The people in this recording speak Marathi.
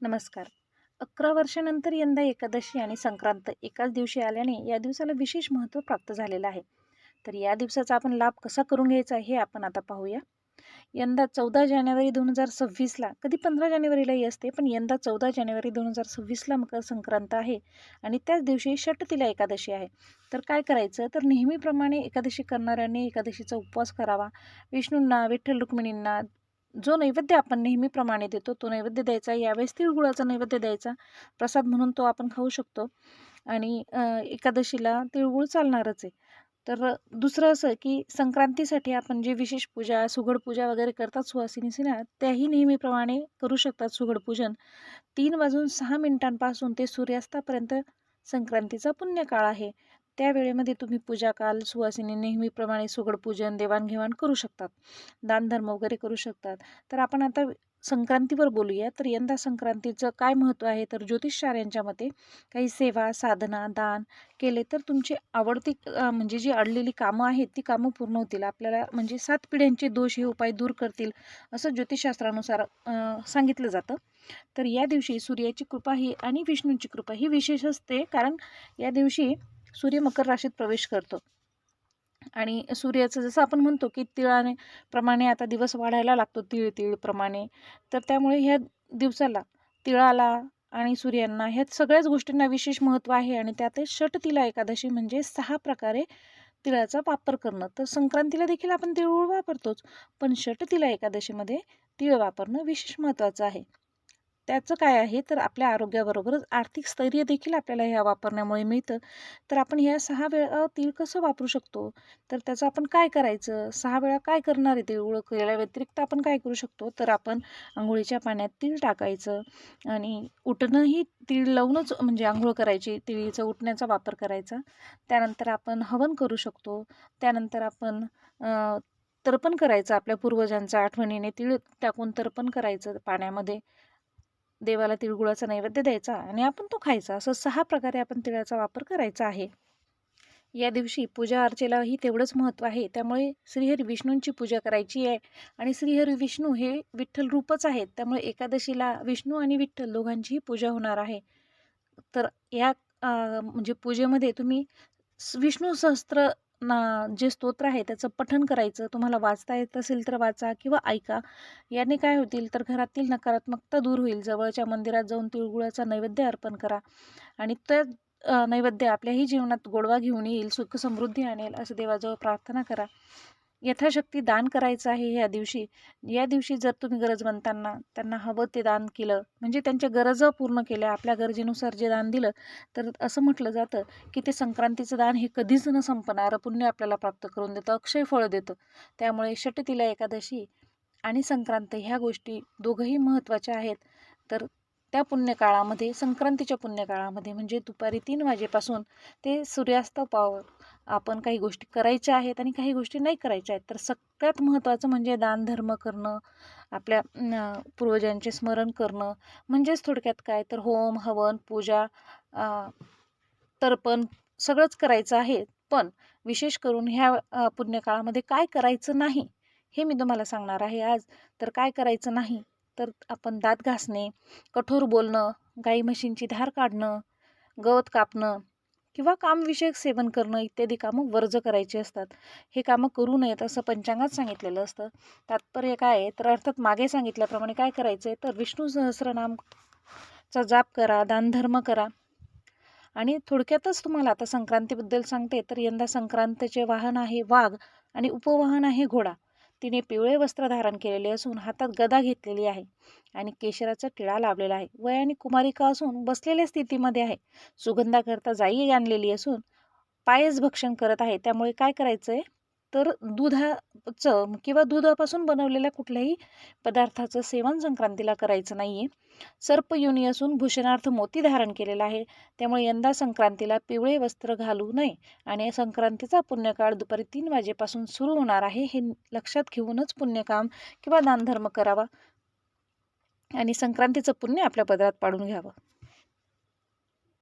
नमस्कार. अकरा वर्षानंतर यंदा एकादशी आणि संक्रांत एकाच दिवशी आल्याने या दिवसाला विशेष महत्त्व प्राप्त झालेलं आहे. तर या दिवसाचा आपण लाभ कसा करून घ्यायचा हे आपण आता पाहूया. यंदा चौदा जानेवारी दोन हजार सव्वीसला कधी पंधरा जानेवारीलाही असते पण यंदा चौदा जानेवारी दोन हजार सव्वीसला मकर संक्रांत आहे आणि त्याच दिवशी षटतिला एकादशी आहे. तर काय करायचं? तर नेहमीप्रमाणे एकादशी करणाऱ्यांनी एकादशीचा उपवास करावा. विष्णूंना विठ्ठल रुक्मिणींना जो नैवेद्य आपण नेहमीप्रमाणे देतो तो नैवेद्य द्यायचा. यावेळेस तिळगुळाचा नैवेद्य द्यायचा. प्रसाद म्हणून तो आपण खाऊ शकतो. आणि एकादशीला तिळगुळ चालणारच आहे. तर दुसरं असं की संक्रांतीसाठी आपण जे विशेष पूजा सुगड पूजा वगैरे करतात सुवासिनीसीना त्याही नेहमीप्रमाणे करू शकतात सुघड पूजन. तीन वाजून सहा मिनिटांपासून ते सूर्यास्तापर्यंत संक्रांतीचा पुण्यकाळ आहे. त्या वेळेमध्ये तुम्ही पूजा काल सुवासिनी नेहमीप्रमाणे सुगड पूजन देवाणघेवाण करू शकतात. दानधर्म वगैरे करू शकतात. तर आपण आता संक्रांतीवर बोलूया. तर यंदा संक्रांतीचं काय महत्त्व आहे? तर ज्योतिषशास्त्रांच्या मते काही सेवा साधना दान केले तर तुमची आवडती म्हणजे जी अडलेली कामं आहेत ती कामं पूर्ण होतील. आपल्याला म्हणजे सात पिढ्यांचे दोष हे उपाय दूर करतील असं ज्योतिषशास्त्रानुसार सांगितलं जातं. तर या दिवशी सूर्याची कृपा ही आणि विष्णूंची कृपा ही विशेष असते. कारण या दिवशी सूर्य मकर राशीत प्रवेश करतो. आणि सूर्याचं जसं आपण म्हणतो की तिळाने प्रमाणे आता दिवस वाढायला लागतो तिळ तिळप्रमाणे तर त्यामुळे ह्या दिवसाला तिळाला आणि सूर्यांना ह्या सगळ्याच गोष्टींना विशेष महत्त्व आहे आणि त्यातच षटतिला एकादशी म्हणजे सहा प्रकारे तिळाचा वापर करणं. तर संक्रांतीला देखील आपण तिळगुळ वापरतोच पण षटतिला एकादशीमध्ये तिळ वापरणं विशेष महत्त्वाचं आहे. त्याचं काय आहे? तर आपल्या आरोग्याबरोबरच आर्थिक स्थैर्य देखील आपल्याला ह्या वापरण्यामुळे मिळतं. तर आपण ह्या सहा वेळा तीळ कसं वापरू शकतो? तर त्याचं आपण काय करायचं? सहा वेळा काय करणार आहे तिळगुळ केल्या व्यतिरिक्त आपण काय करू शकतो? तर आपण आंघोळीच्या पाण्यात तीळ टाकायचं आणि उठणंही तीळ लावूनच म्हणजे आंघोळ करायची तिळीचं उठण्याचा वापर करायचा. त्यानंतर आपण हवन करू शकतो. त्यानंतर आपण तर्पण करायचं. आपल्या पूर्वजांच्या आठवणीने तीळ टाकून तर्पण करायचं पाण्यामध्ये. देवाला तिळगुळाचा नैवेद्य द्यायचा आणि आपण तो खायचा. असं सहा प्रकारे आपण तिळाचा वापर करायचा आहे. या दिवशी पूजा अर्चेलाही तेवढंच महत्त्व आहे. त्यामुळे श्रीहरी विष्णूंची पूजा करायची आहे आणि श्रीहरी विष्णू हे विठ्ठल रूपच आहेत. त्यामुळे एकादशीला विष्णू आणि विठ्ठल दोघांचीही पूजा होणार आहे. तर या म्हणजे पूजेमध्ये तुम्ही विष्णू सहस्त्र ना जे स्तोत्र आहे त्याचं पठण करायचं तुम्हाला वाचता येत असेल तर वाचा किंवा ऐका. याने काय होतील तर घरातील नकारात्मकता दूर होईल. जवळच्या मंदिरात जाऊन तिळगुळाचा नैवेद्य अर्पण करा आणि त्या नैवेद्य आपल्याही जीवनात गोडवा घेऊन येईल सुख समृद्धी आणेल असं देवाजवळ प्रार्थना करा. यथाशक्ती दान करायचं आहे ह्या दिवशी. या दिवशी जर तुम्ही गरजवंतांना त्यांना हवं ते दान केलं म्हणजे त्यांच्या गरजा पूर्ण केल्या आपल्या गरजेनुसार जे दान दिलं तर असं म्हटलं जातं की ते संक्रांतीचं दान हे कधीच न संपणारं पुण्य आपल्याला प्राप्त करून देतं अक्षय फळ देतं. त्यामुळे षटतिला एकादशी आणि संक्रांत ह्या गोष्टी दोघंही महत्त्वाच्या आहेत. तर त्या पुण्यकाळामध्ये संक्रांतीच्या पुण्यकाळामध्ये म्हणजे दुपारी तीन वाजेपासून ते सूर्यास्त पाव आपण काही गोष्टी करायच्या आहेत आणि काही गोष्टी नाही करायच्या आहेत. तर सगळ्यात महत्त्वाचं म्हणजे दानधर्म करणं आपल्या पूर्वजांचे स्मरण करणं म्हणजेच थोडक्यात काय? तर होम हवन पूजा तर्पण सगळंच करायचं आहे. पण विशेष करून ह्या पुण्यकाळामध्ये काय करायचं नाही हे मी तुम्हाला सांगणार आहे आज. तर काय करायचं नाही? तर आपण दात घासणे कठोर बोलणं गाई म्हशींची धार काढणं गवत कापणं किंवा कामविषयक सेवन करणं इत्यादी कामं वर्ज करायची असतात. हे कामं करू नयेत असं पंचांगात सांगितलेलं असतं. तात्पर्य काय आहे? तर अर्थात मागे सांगितल्याप्रमाणे काय करायचं आहे तर विष्णू सहस्रनामचा जाप करा दानधर्म करा. आणि थोडक्यातच तुम्हाला आता संक्रांतीबद्दल सांगते. तर यंदा संक्रांतीचे वाहन आहे वाघ आणि उपवाहन आहे घोडा. तिने पिवळे वस्त्र धारण केलेले असून हातात गदा घेतलेली आहे आणि केशराचा टिळा लावलेला आहे. वयाने कुमारिका असून बसलेल्या स्थितीमध्ये आहे. सुगंधाकरता जाई आणलेली असून पायस भक्षण करत आहे. त्यामुळे काय करायचं आहे तर दुधाचं किंवा दुधापासून बनवलेल्या कुठल्याही पदार्थाचं सेवन संक्रांतीला करायचं नाही आहे सर्पयुनी असून भूषणार्थ मोती धारण केलेला आहे. त्यामुळे यंदा संक्रांतीला पिवळे वस्त्र घालू नये आणि संक्रांतीचा पुण्यकाळ दुपारी तीन वाजेपासून सुरू होणार आहे हे लक्षात घेऊनच पुण्यकाम किंवा दानधर्म करावा आणि संक्रांतीचं पुण्य आपल्या पदरात पाडून घ्यावं.